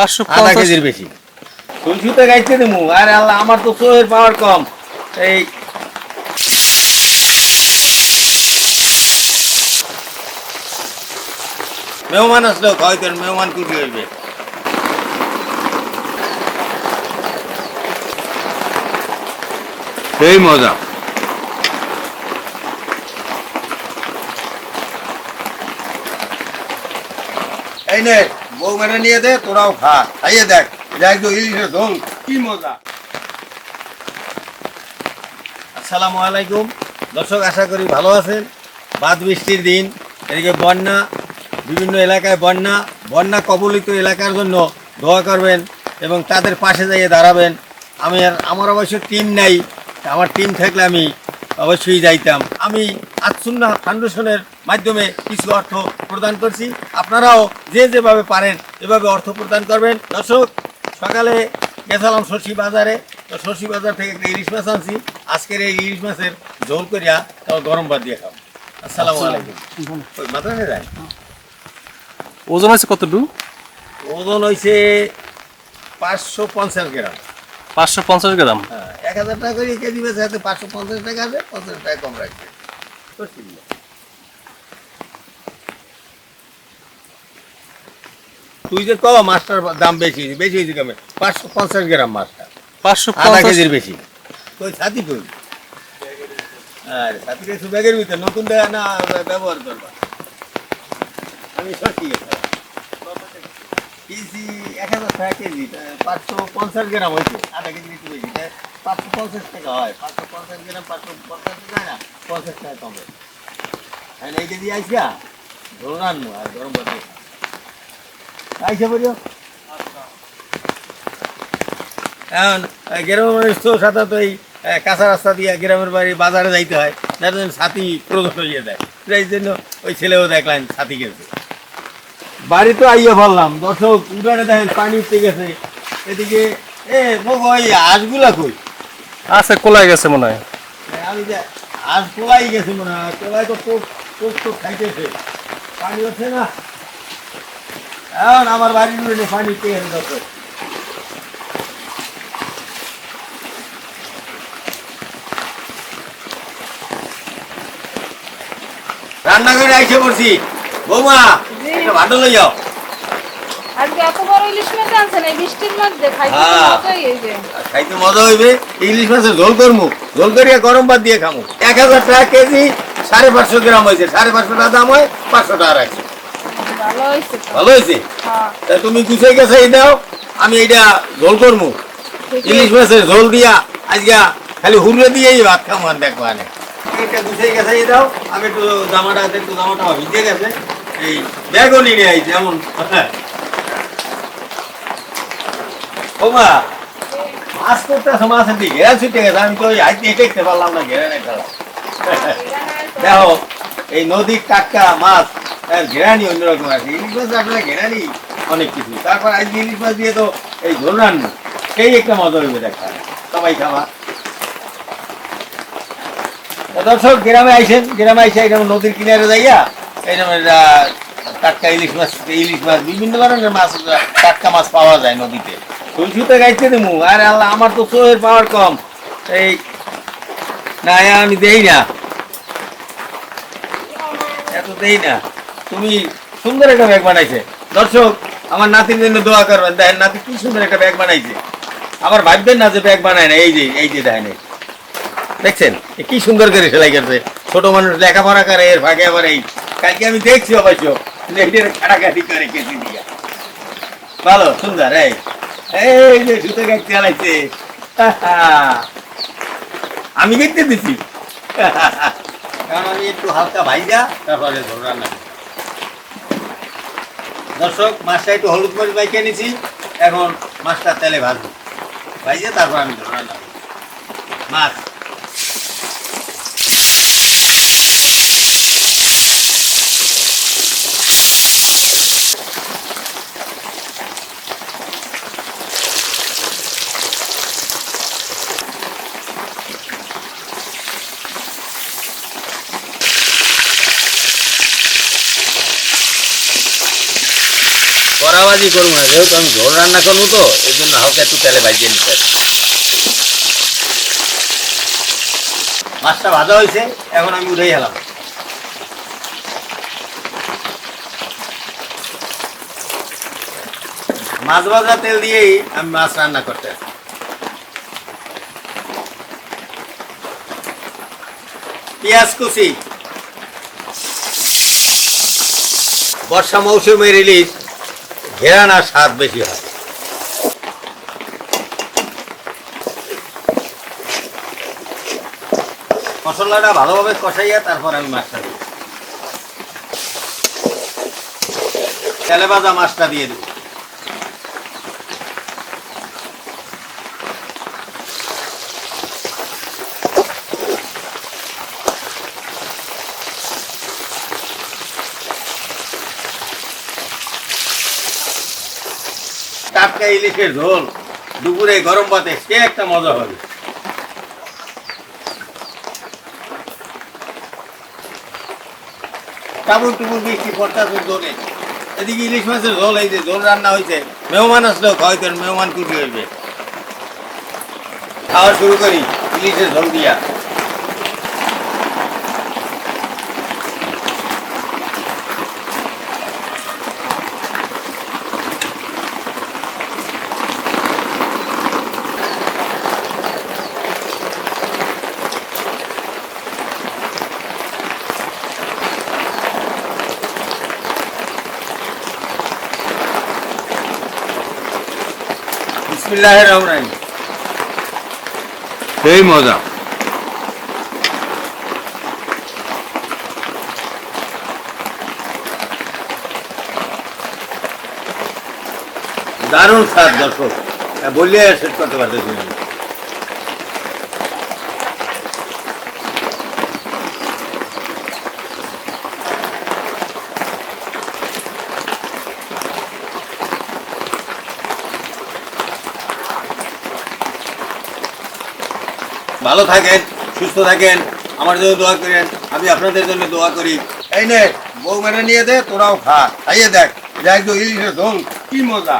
পাঁচশো আধা কেজির বেশি। তুলসিতে গাইতে দেবো। আরে আল্লাহ আমার তো চোখের পাওয়ার কম। এই। মেহমান আসলেও হয়তো মেহমান কুটি হইবে? সেই মজা। নে বউ মেরে নিয়ে দে, তোরাও খা। খাইয়ে দেখ দেখ তো ইলিশের কি মজা। আসসালামু আলাইকুম। দর্শক, আশা করি ভালো আছেন। বাদ বৃষ্টির দিন, এদিকে বন্যা, বিভিন্ন এলাকায় বন্যা। বন্যা কবলিত এলাকার জন্য দোয়া করবেন এবং তাদের পাশে যাইয়ে দাঁড়াবেন। আমি আর, আমার অবশ্য টিম নাই। আমার টিম থাকলে আমি অবশ্যই যাইতাম। আমি আতসুন্না ফাউন্ডেশনের মাধ্যমে কিছু অর্থ প্রদান করছি। আপনারাও যে যেভাবে পারেন এভাবে অর্থ প্রদান করবেন। দর্শক সকালে গেছিলাম শশী বাজারে। তো শশী বাজার থেকে একটা ইলিশ মাছ আনছি। আজকের এই ইলিশ মাছের ঝোল করিয়া তাও গরম ভাত দিয়ে খাও আসসালামু আলাইকুম। ওই মাথায় যায় ওজন আছে কতটুকু ওজন হয়েছে পাঁচশো পঞ্চাশ গ্রাম। পাঁচশো পঞ্চাশ গ্রাম। হ্যাঁ এক হাজার টাকা করে কেজি বেচে হাতে পাঁচশো পঞ্চাশ টাকা আছে পঞ্চাশ টাকা কম রাখবে। তো তুই যে কো মাছটার দাম বেশি বেশি হয়েছে কমে পাঁচশো পঞ্চাশ গ্রাম মাছটা। পাঁচশো আধা কেজির বেশি। কই ছাতি কই? আরে ছাতি কিছু ব্যাগের ভিতরে নতুন না ব্যবহার করবা? আমি সত্যি কেজি এক হাজার টাকা কেজি পাঁচশো পঞ্চাশ গ্রাম হয়েছে আধা কেজি একটু বেশি পাঁচশো পঞ্চাশ টাকা হয়, পাঁচশো পঞ্চাশ পাঁচশো পঞ্চাশ পঞ্চাশ টাকা এই এই কাঁচা রাস্তা দিয়ে গ্রামের বাড়ি বাজারে যাইতে হয় জন্য ছাতি প্রদত্ত হয়ে যায়। সেই জন্য ওই ছেলেও দেখলেন ছাতি গেছে বাড়ি তো আইয়া বললাম দর্শক, উঠানে দেখেন পানি উঠতে গেছে। এদিকে, এ ওই হাঁসগুলা কই? আছে কোলাই গেছে মনে হয়। এ, আমি যে তোলাই গেছে মনে হয় তোলাই তো পোক পোক তো খাইতেছে। পানি হচ্ছে না। এখন আমার বাড়ির পানি পেয়ে দর্শক রান্নাঘরে আইসে পড়ছি। বৌমা ভালো লই যাও। আজকে এত বড় ইলিশ মাছ আনছেন এই বৃষ্টির মধ্যে খাইতে হ্যাঁ। মজাই এই যে খাইতে মজা হইবে ইলিশ মাছের ঝোল করমু। ঝোল করিয়া গরম ভাত দিয়ে খামু। এক হাজার টাকা কেজি সাড়ে পাঁচশো গ্রাম হয়েছে। সাড়ে পাঁচশো টাকা দাম হয় পাঁচশো টাকা রাখছি। ভালো হয়েছে তো। ভালো হয়েছে? হ্যাঁ। তা তুমি গুছিয়ে গেছে এই দাও আমি এইটা ঝোল করমু। ইলিশ মাছের ঝোল দিয়া আজকে খালি হুড়ে দিয়েই ভাত খামু আর দেখব আনে। গুছিয়ে গেছে এই দাও। আমি একটু জামাটা একটু জামাটা ভিজে গেছে। এই ব্যাগও নিয়ে আই যেমন ও মা মাছ করতে মাছ এটি ঘেরা ছুটে গেছে, আমি তো ওই হাইতে দেখতে পারলাম না ঘেরা নেই ফেলা দেখো, এই নদীর টাটকা মাছ, এর ঘেরানি অন্যরকম আছে। ইলিশ মাছ আসলে ঘেরানি অনেক কিছু। তারপর আজকে ইলিশ মাছ দিয়ে তো এই ঝোল রান্না। সেই একটা মজা হইবে দেখা। সবাই তা দর্শক, গ্রামে আইসেন, গ্রামে আইসে এরকম নদীর কিনারে যাইয়া, এইরকম এটা টাটকা ইলিশ মাছ ইলিশ মাছ, বিভিন্ন ধরনের মাছ, টাটকা মাছ পাওয়া যায় নদীতে। দেবো আরে আল্লাহ, আমার তো চোখের পাওয়ার কম। এই, না আমি দেই না। এত দেই না। তুমি সুন্দর একটা ব্যাগ বানাইছে। দর্শক, আমার নাতির জন্য দোয়া করবেন। দেখেন, নাতি কি সুন্দর একটা ব্যাগ বানাইছে। আবার ভাববেন না যে ব্যাগ বানায় না। এই যে এই যে দেখেন দেখছেন? কি সুন্দর করে সেলাই করছে। ছোট মানুষ লেখাপড়া করে, এর ভাগে আবার এই। কালকে আমি দেখছি অবশ্য কাটাকাটি করে কেটে দিয়া। ভালো, সুন্দর, এই। এই যে সুতো চালাইছে। আমি দেখতে দিছি। কারণ আমি একটু হালকা ভাইজা, তারপরে ধরে রান্না। দর্শক, মাছটা একটু হলুদ মরিচ বাইকে নিছি এখন মাছটা তেলে ভাজবো। ভাইজা তারপর আমি ধরে রান্না মাছ। কড়া ভাড়াবাজি করব না, যেহেতু আমি ঝোল রান্না করব তো, এই জন্য হালকা একটু তেলে ভাজিয়ে নিতে। মাছটা ভাজা হয়েছে, এখন আমি উঠেই গেলাম মাছ ভাজা তেল দিয়েই আমি মাছ রান্না করতে। পেঁয়াজ কুচি বর্ষা মৌসুমের ইলিশ ঘেরান আর স্বাদ বেশি হয়। মশলাটা ভালোভাবে কষাইয়া তারপর আমি মাছটা দিই তেলে ভাজা মাছটা দিয়ে দেবো। টাটকা ইলিশের ঝোল। দুপুরে গরম ভাতে সে একটা মজা হবে। কাপড় টুপুর বৃষ্টি পড়তাছে জোরে এদিকে ইলিশ মাছের ঝোল যে ঝোল রান্না হয়েছে, মেহমান আসলেও খাওয়াইতেন মেহমান কুটি হইবে। খাওয়া শুরু করি, ইলিশের ঝোল দিয়া। বিসমিল্লাহ রহমান সেই মজা। দারুণ স্বাদ দর্শক। বললে শেষ করতে পারতেছি ভালো থাকেন, সুস্থ থাকেন, আমার জন্য দোয়া করেন, আমি আপনাদের জন্য দোয়া করি। এই নে, বউ মেরে নিয়ে দে, তোরাও খা। খাইয়ে দেখ একটু ইলিশের ঝোল, কি মজা।